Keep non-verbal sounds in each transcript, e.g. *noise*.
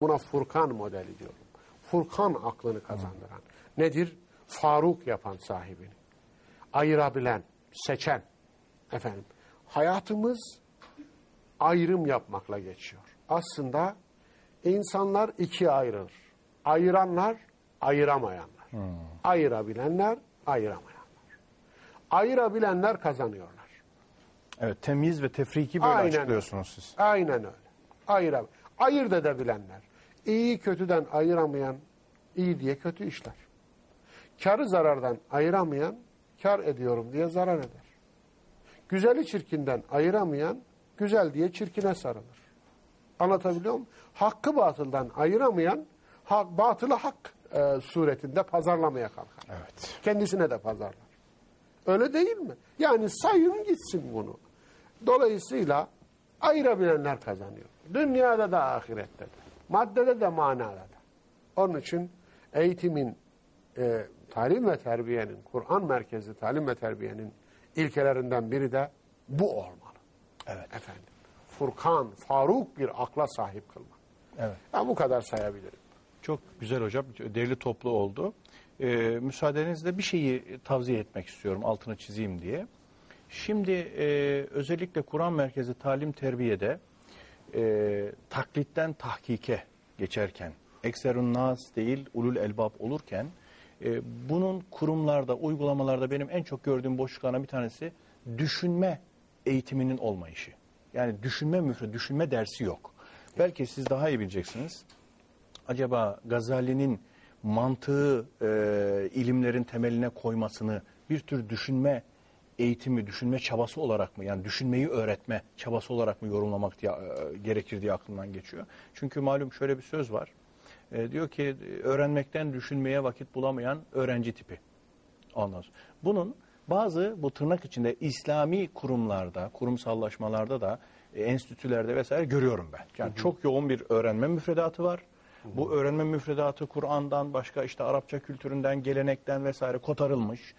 Buna Furkan modeli diyorum. Furkan aklını kazandıran. Nedir? Faruk yapan sahibini. Ayırabilen, seçen. Efendim, hayatımız ayrım yapmakla geçiyor. Aslında insanlar ikiye ayrılır. Ayıranlar, ayıramayanlar. Ayırabilenler, ayıramayanlar. Ayırabilenler kazanıyorlar. Evet, temyiz ve tefriki böyle Aynen açıklıyorsunuz siz. Aynen öyle. Ayıra, ayırt edebilenler. İyi kötüden ayıramayan iyi diye kötü işler. Karı zarardan ayıramayan kar ediyorum diye zarar eder. Güzeli çirkinden ayıramayan güzel diye çirkine sarılır. Anlatabiliyor muyum? Hakkı batıldan ayıramayan hak, batılı hak e, suretinde pazarlamaya kalkar. Evet. Kendisine de pazarlar. Öyle değil mi? Yani sayın gitsin bunu. Dolayısıyla ayırabilenler kazanıyor. Dünyada da ahirette de. Maddede de manada da. Onun için eğitimin, e, talim ve terbiyenin, Kur'an merkezli talim ve terbiyenin ilkelerinden biri de bu olmalı. Evet. Efendim. Furkan, Faruk bir akla sahip kılmak. Evet. Ya bu kadar sayabilirim. Çok güzel hocam. Derli toplu oldu. Ee, müsaadenizle bir şeyi tavsiye etmek istiyorum. Altını çizeyim diye. Şimdi e, özellikle Kur'an merkezi talim terbiyede e, taklitten tahkike geçerken, ekserun nas değil ulul elbab olurken e, bunun kurumlarda, uygulamalarda benim en çok gördüğüm boşluklardan bir tanesi düşünme eğitiminin olmayışı. Yani düşünme müfre, düşünme dersi yok. Belki siz daha iyi bileceksiniz. Acaba Gazali'nin mantığı e, ilimlerin temeline koymasını bir tür düşünme eğitimi, düşünme çabası olarak mı yani düşünmeyi öğretme çabası olarak mı yorumlamak diye, e, gerekir diye aklımdan geçiyor. Çünkü malum şöyle bir söz var. E, diyor ki öğrenmekten düşünmeye vakit bulamayan öğrenci tipi. Ondan sonra. Bunun bazı bu tırnak içinde İslami kurumlarda, kurumsallaşmalarda da e, enstitülerde vesaire görüyorum ben. Yani çok yoğun bir öğrenme müfredatı var. Bu öğrenme müfredatı Kur'an'dan başka işte Arapça kültüründen, gelenekten vesaire kotarılmış.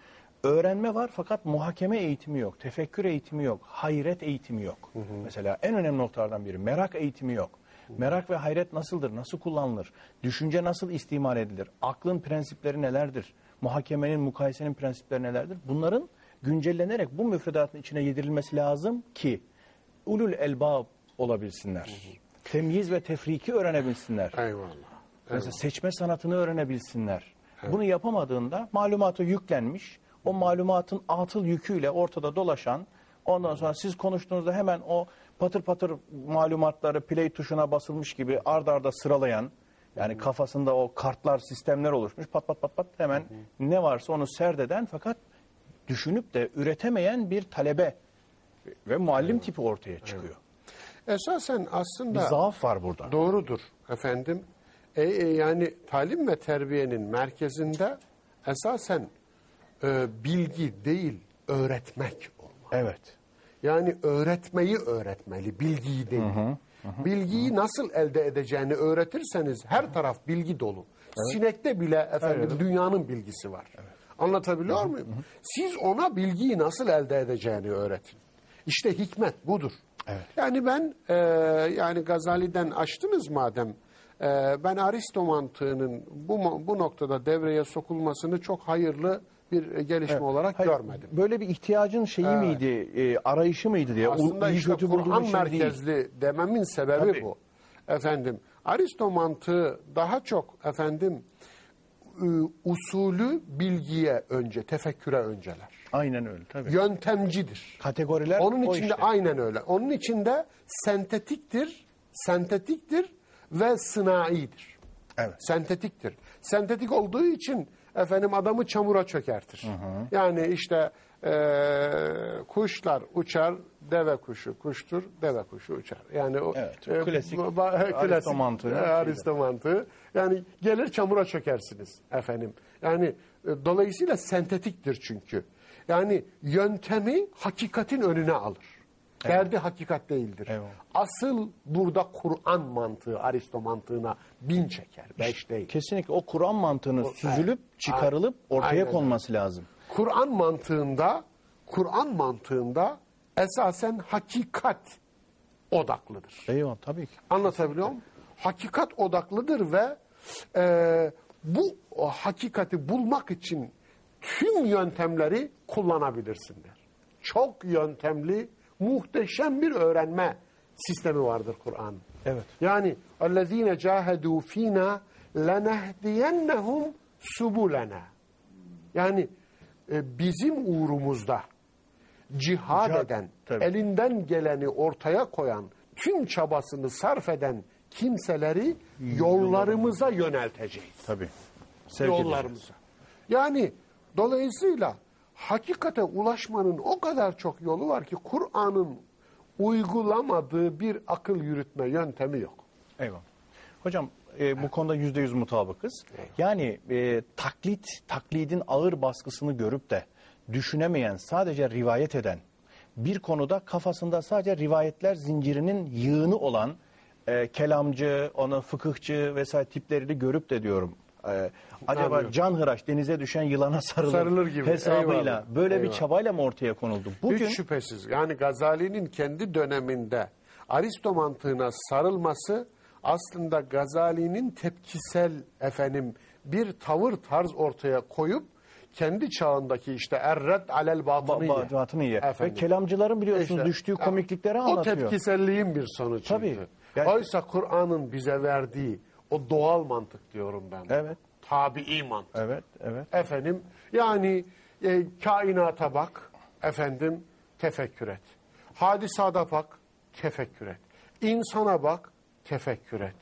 Öğrenme var fakat muhakeme eğitimi yok, tefekkür eğitimi yok, hayret eğitimi yok. Mesela en önemli noktalardan biri merak eğitimi yok. Merak ve hayret nasıldır, nasıl kullanılır, düşünce nasıl istimal edilir, aklın prensipleri nelerdir, muhakemenin, mukayesenin prensipleri nelerdir? Bunların güncellenerek bu müfredatın içine yedirilmesi lazım ki ulul elbab olabilsinler. Temyiz ve tefriki öğrenebilsinler. Eyvallah. Mesela seçme sanatını öğrenebilsinler. Bunu yapamadığında malumata yüklenmiş, o malumatın atıl yüküyle ortada dolaşan, ondan sonra siz konuştuğunuzda hemen o patır patır malumatları play tuşuna basılmış gibi ard arda sıralayan, yani kafasında o kartlar, sistemler oluşmuş, pat pat pat pat hemen ne varsa onu serdeden fakat düşünüp de üretemeyen bir talebe ve muallim tipi ortaya çıkıyor. Esasen aslında... Bir zaaf var burada. Doğrudur efendim. E, e, yani talim ve terbiyenin merkezinde esasen e, bilgi değil öğretmek olmalı. Evet. Yani öğretmeyi öğretmeli, bilgiyi değil. Bilgiyi nasıl elde edeceğini öğretirseniz her taraf bilgi dolu. Sinekte bile efendim dünyanın bilgisi var. Anlatabiliyor muyum? Siz ona bilgiyi nasıl elde edeceğini öğretin. İşte hikmet budur. Evet. Yani ben e, yani Gazali'den açtınız madem e, ben Aristo mantığının bu bu noktada devreye sokulmasını çok hayırlı bir gelişme olarak Hayır, görmedim. Böyle bir ihtiyacın şeyi miydi, e, arayışı mıydı diye. Aslında O işte Kur'an şey değil. merkezli dememin sebebi Tabii. bu. Efendim Aristo mantığı daha çok efendim ı, usulü bilgiye önce, tefekküre önceler. Aynen öyle tabii. Yöntemcidir. Kategoriler Onun içinde işte. aynen öyle. Onun içinde sentetiktir, sentetiktir ve sınaidir. Evet. Sentetiktir. Sentetik olduğu için efendim adamı çamura çökertir. Yani işte eee, kuşlar uçar, deve kuşu kuştur, deve kuşu uçar. Yani o Evet, o e, klasik ba- ba- Aristo klasik, mantığı. e, Aristo mantığı. Yani gelir çamura çökersiniz efendim. Yani e, dolayısıyla sentetiktir çünkü. Yani yöntemi hakikatin önüne alır. Derdi hakikat değildir. Eyvallah. Asıl burada Kur'an mantığı Aristo mantığına bin çeker. Beş değil. Kesinlikle o Kur'an mantığının süzülüp, evet. çıkarılıp ortaya Aynen konması lazım. Kur'an mantığında Kur'an mantığında esasen hakikat odaklıdır. Eyvallah tabii ki. Anlatabiliyor muyum? hakikat odaklıdır ve e, bu o hakikati bulmak için tüm yöntemleri kullanabilirsinler. Çok yöntemli, muhteşem bir öğrenme sistemi vardır Kur'an'ın. Evet. Yani اَلَّذ۪ينَ جَاهَدُوا ف۪ينَا لَنَهْدِيَنَّهُمْ سُبُلَنَا Yani e, bizim uğrumuzda cihad Cihad, eden, tabii. elinden geleni ortaya koyan, tüm çabasını sarf eden kimseleri yollarımıza yönelteceğiz. Tabii. Sevk edeceğiz. Yollarımıza. Yani dolayısıyla hakikate ulaşmanın o kadar çok yolu var ki Kur'an'ın uygulamadığı bir akıl yürütme yöntemi yok. Eyvallah. Hocam e, bu konuda yüzde yüz mutabıkız. Yani e, taklit, taklidin ağır baskısını görüp de düşünemeyen, sadece rivayet eden, bir konuda kafasında sadece rivayetler zincirinin yığını olan e, kelamcı, onu fıkıhçı vesaire tiplerini görüp de diyorum. E, acaba Anlıyorum. canhıraş denize düşen yılana sarılır, Sarılır gibi. hesabıyla Eyvallah, böyle bir eyvallah. çabayla mı ortaya konuldu? Bugün Hiç şüphesiz. Yani Gazali'nin kendi döneminde Aristo mantığına sarılması aslında Gazali'nin tepkisel efendim bir tavır tarz ortaya koyup kendi çağındaki işte erred alel batınıye. Ba- batınıye. Ve kelamcıların biliyorsunuz İşte, düştüğü komiklikleri o anlatıyor. tepkiselliğin bir sonucuydu. Tabii. Yani- Oysa Kur'an'ın bize verdiği o doğal mantık diyorum ben. Evet. Tabii mantık. Evet, evet. Efendim yani e, kainata bak efendim tefekkür et. Hadisada bak tefekkür et. İnsana bak tefekkür et.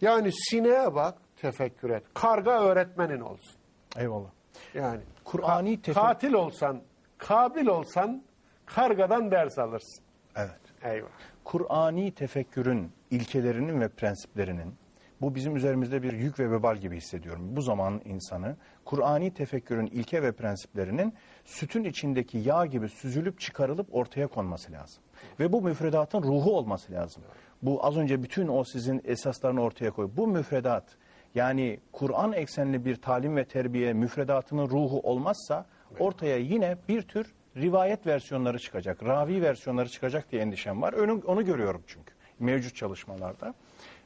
Yani sineğe bak tefekkür et. Karga öğretmenin olsun. Eyvallah. Yani Kur'ani ka- katil olsan, kabil olsan kargadan ders alırsın. Evet. Eyvah. Kur'ani tefekkürün ilkelerinin ve prensiplerinin bu bizim üzerimizde bir yük ve vebal gibi hissediyorum. Bu zamanın insanı Kur'ani tefekkürün ilke ve prensiplerinin sütün içindeki yağ gibi süzülüp çıkarılıp ortaya konması lazım. Ve bu müfredatın ruhu olması lazım. Bu az önce bütün o sizin esaslarını ortaya koy. Bu müfredat yani Kur'an eksenli bir talim ve terbiye müfredatının ruhu olmazsa ortaya yine bir tür rivayet versiyonları çıkacak, ravi versiyonları çıkacak diye endişem var. Onu, onu görüyorum çünkü mevcut çalışmalarda.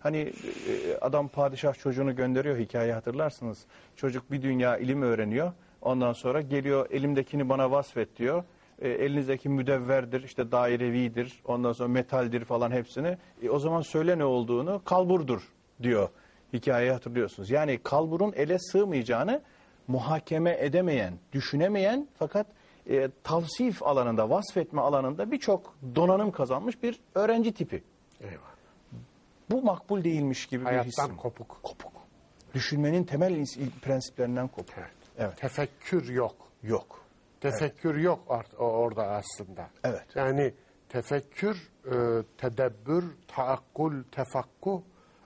Hani e, adam padişah çocuğunu gönderiyor hikayeyi hatırlarsınız. Çocuk bir dünya ilim öğreniyor. Ondan sonra geliyor elimdekini bana vasfet diyor. E, elinizdeki müdevverdir, işte dairevidir, ondan sonra metaldir falan hepsini. E, o zaman söyle ne olduğunu kalburdur diyor. Hikayeyi hatırlıyorsunuz. Yani kalburun ele sığmayacağını muhakeme edemeyen, düşünemeyen fakat e, tavsif alanında, vasfetme alanında birçok donanım kazanmış bir öğrenci tipi. Eyvah. Bu makbul değilmiş gibi bir Hayattan hissim. kopuk. Kopuk. Düşünmenin temel prensiplerinden kopuk. Evet. Evet. Tefekkür yok. Yok. Tefekkür yok art- o- orada aslında. Evet. Yani tefekkür, e, tedebbür, taakkul, tefakkuh,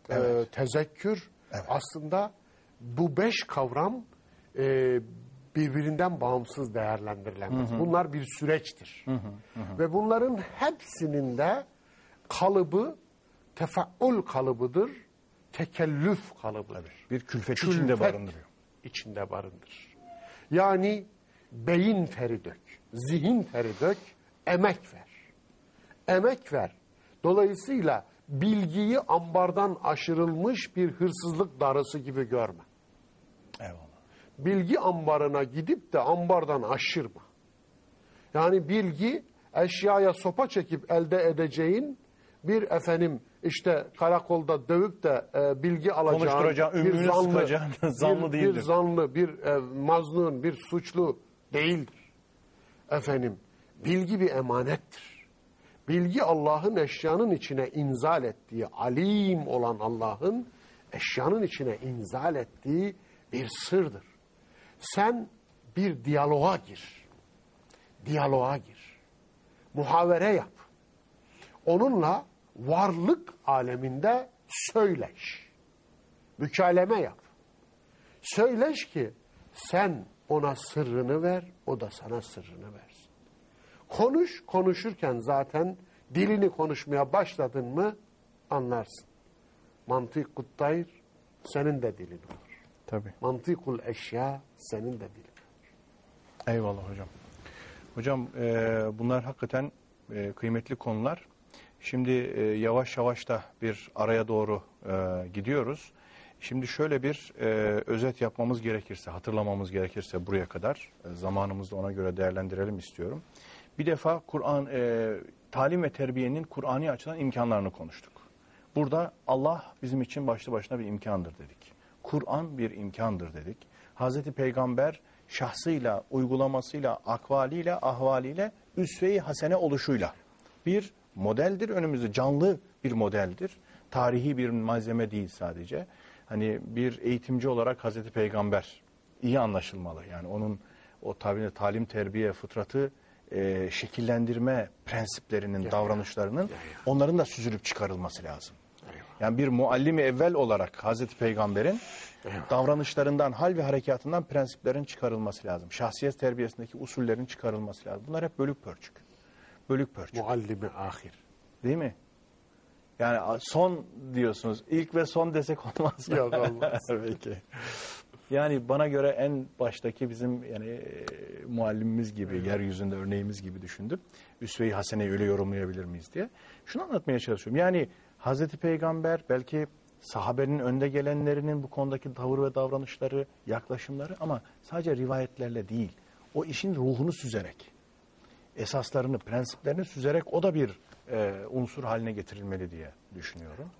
e, Evet. tezekkür Evet. aslında bu beş kavram e, birbirinden bağımsız değerlendirilemez. Bunlar bir süreçtir. Ve bunların hepsinin de kalıbı tefaul kalıbıdır, tekellüf kalıbıdır. Bir külfet Külfet içinde barındırıyor. içinde barındırır. Yani beyin teri dök, zihin teri dök, emek ver. Emek ver. Dolayısıyla bilgiyi ambardan aşırılmış bir hırsızlık darısı gibi görme. Eyvallah. Bilgi ambarına gidip de ambardan aşırma. Yani bilgi eşyaya sopa çekip elde edeceğin bir efendim işte karakolda dövüp de e, bilgi alacağın bir zanlı, *laughs* zanlı bir, değildir. bir zanlı, bir e, mazlum, bir suçlu değildir. Efendim bilgi bir emanettir. Bilgi Allah'ın eşyanın içine inzal ettiği, alim olan Allah'ın eşyanın içine inzal ettiği bir sırdır. Sen bir diyaloğa gir. Diyaloğa gir. Muhavere yap. Onunla varlık aleminde söyleş. Mükaleme yap. Söyleş ki sen ona sırrını ver, o da sana sırrını versin. Konuş, konuşurken zaten dilini konuşmaya başladın mı anlarsın. Mantık kuttayr senin de dilin olur. Tabii. Mantıkul eşya senin de dilin. Eyvallah hocam. Hocam e, bunlar hakikaten e, kıymetli konular. Şimdi e, yavaş yavaş da bir araya doğru e, gidiyoruz. Şimdi şöyle bir e, özet yapmamız gerekirse, hatırlamamız gerekirse buraya kadar e, zamanımızı ona göre değerlendirelim istiyorum. Bir defa Kur'an e, talim ve terbiyenin Kur'ani açıdan imkanlarını konuştuk. Burada Allah bizim için başlı başına bir imkandır dedik. Kur'an bir imkandır dedik. Hazreti Peygamber şahsıyla, uygulamasıyla, akvaliyle, ahvaliyle üsve-i hasene oluşuyla bir modeldir önümüzde, canlı bir modeldir. Tarihi bir malzeme değil sadece. Hani bir eğitimci olarak Hazreti Peygamber iyi anlaşılmalı. Yani onun o tabirle talim, terbiye, fıtratı e, şekillendirme prensiplerinin, davranışlarının onların da süzülüp çıkarılması lazım. Yani bir muallimi evvel olarak Hazreti Peygamber'in davranışlarından, hal ve harekatından prensiplerin çıkarılması lazım. Şahsiyet terbiyesindeki usullerin çıkarılması lazım. Bunlar hep bölük pörçük. Bölük pörçük. Muallimi ahir. Değil mi? Yani son diyorsunuz. İlk ve son desek olmaz mı? Yok, olmaz. *laughs* Peki. Yani bana göre en baştaki bizim yani e, muallimimiz gibi, yeryüzünde örneğimiz gibi düşündüm. Üsve-i Hasene'yi öyle yorumlayabilir miyiz diye. Şunu anlatmaya çalışıyorum. Yani Hazreti Peygamber belki sahabenin önde gelenlerinin bu konudaki tavır ve davranışları, yaklaşımları ama sadece rivayetlerle değil. O işin ruhunu süzerek, esaslarını, prensiplerini süzerek o da bir e, unsur haline getirilmeli diye düşünüyorum.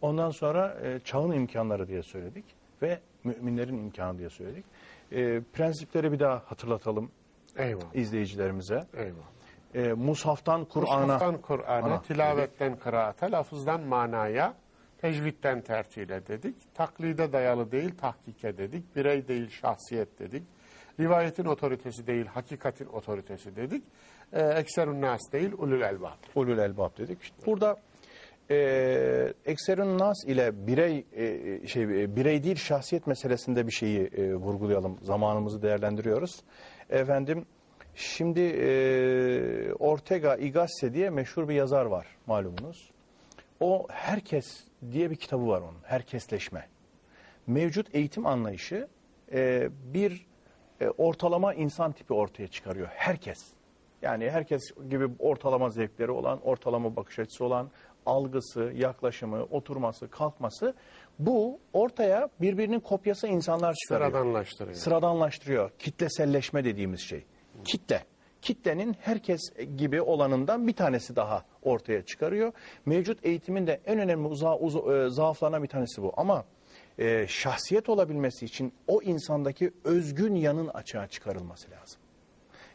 Ondan sonra e, çağın imkanları diye söyledik ve müminlerin imkanı diye söyledik. E, prensipleri bir daha hatırlatalım Eyvallah. izleyicilerimize. Eyvallah. E, Mushaftan Kur'an'a, Mushaftan Kur'an'a, Ana tilavetten kıraata, lafızdan manaya, tecvitten tertile dedik. Taklide dayalı değil, tahkike dedik. Birey değil, şahsiyet dedik. Rivayetin otoritesi değil, hakikatin otoritesi dedik. Ee, ekserun nas değil, ulul elbab. ulul elbab dedik. İşte burada e, ekserun nas ile birey e, şey e, birey değil şahsiyet meselesinde bir şeyi e, vurgulayalım. Zamanımızı değerlendiriyoruz. Efendim şimdi e, Ortega y Gasset diye meşhur bir yazar var malumunuz. O herkes diye bir kitabı var onun. Herkesleşme. Mevcut eğitim anlayışı e, bir e, ortalama insan tipi ortaya çıkarıyor. Herkes. Yani herkes gibi ortalama zevkleri olan, ortalama bakış açısı olan, algısı, yaklaşımı, oturması, kalkması bu ortaya birbirinin kopyası insanlar çıkarıyor. Sıradanlaştırıyor. Sıradanlaştırıyor. Kitleselleşme dediğimiz şey. Kitle. Kitlenin herkes gibi olanından bir tanesi daha ortaya çıkarıyor. Mevcut eğitimin de en önemli uza, uza, e, zaaflarına bir tanesi bu. Ama e, şahsiyet olabilmesi için o insandaki özgün yanın açığa çıkarılması lazım.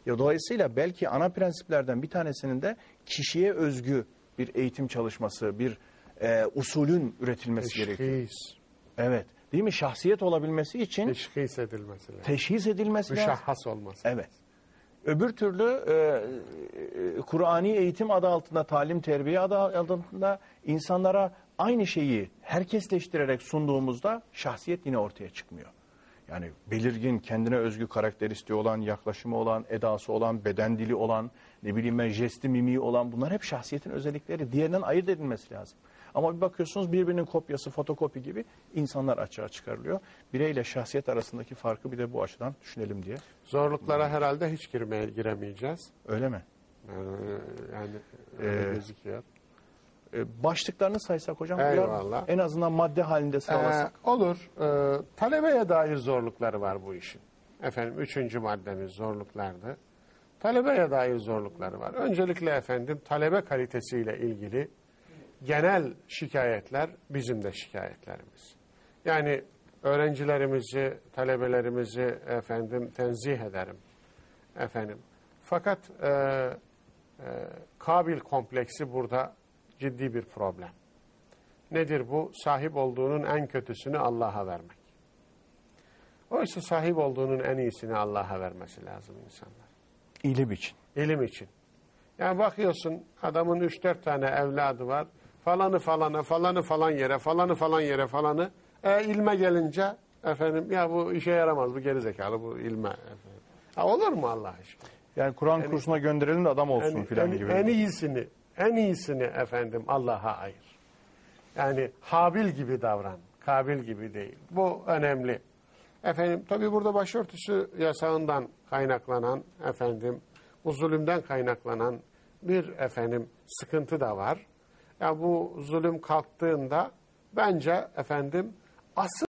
Ya dolayısıyla belki ana prensiplerden bir tanesinin de kişiye özgü bir eğitim çalışması, bir e, usulün üretilmesi gerekiyor. Teşhis. Evet. Değil mi? Şahsiyet olabilmesi için Teşhis edilmesi lazım. teşhis edilmesi lazım. Müşahhas olması. Evet. Öbür türlü e, e, Kur'ani eğitim adı altında, talim terbiye adı altında insanlara aynı şeyi herkesleştirerek sunduğumuzda şahsiyet yine ortaya çıkmıyor. Yani belirgin, kendine özgü karakteristiği olan, yaklaşımı olan, edası olan, beden dili olan, ne bileyim ben jesti mimiği olan bunlar hep şahsiyetin özellikleri. Diğerinden ayırt edilmesi lazım. Ama bir bakıyorsunuz birbirinin kopyası, fotokopi gibi insanlar açığa çıkarılıyor. Bireyle şahsiyet arasındaki farkı bir de bu açıdan düşünelim diye. Zorluklara herhalde hiç girmeye giremeyeceğiz. Öyle mi? Yani, yani öyle Ee, gözüküyor. E, başlıklarını saysak hocam. Eyvallah. En azından madde halinde sıralasak. Ee, olur. Ee, talebeye dair zorlukları var bu işin. Efendim üçüncü maddemiz zorluklardı. Talebeye dair zorlukları var. Öncelikle efendim talebe kalitesiyle ilgili genel şikayetler bizim de şikayetlerimiz. Yani öğrencilerimizi, talebelerimizi efendim tenzih ederim. Efendim. Fakat e, e, kabil kompleksi burada ciddi bir problem. Nedir bu? Sahip olduğunun en kötüsünü Allah'a vermek. Oysa sahip olduğunun en iyisini Allah'a vermesi lazım insanlar. İlim için. İlim için. Yani bakıyorsun adamın 3-4 tane evladı var. Falanı falana, falanı falan yere, falanı falan yere falanı. E, ilme gelince efendim ya bu işe yaramaz, bu gerizekalı, bu ilme. Efendim. Ha, olur mu Allah aşkına? Yani Kur'an kursuna gönderelim de adam olsun En, filan gibi. en iyisini, en iyisini efendim Allah'a ayır. Yani Habil gibi davran, Kabil gibi değil. Bu önemli. Efendim tabii burada başörtüsü yasağından kaynaklanan efendim bu zulümden kaynaklanan bir efendim sıkıntı da var. Ya bu zulüm kalktığında bence efendim asıl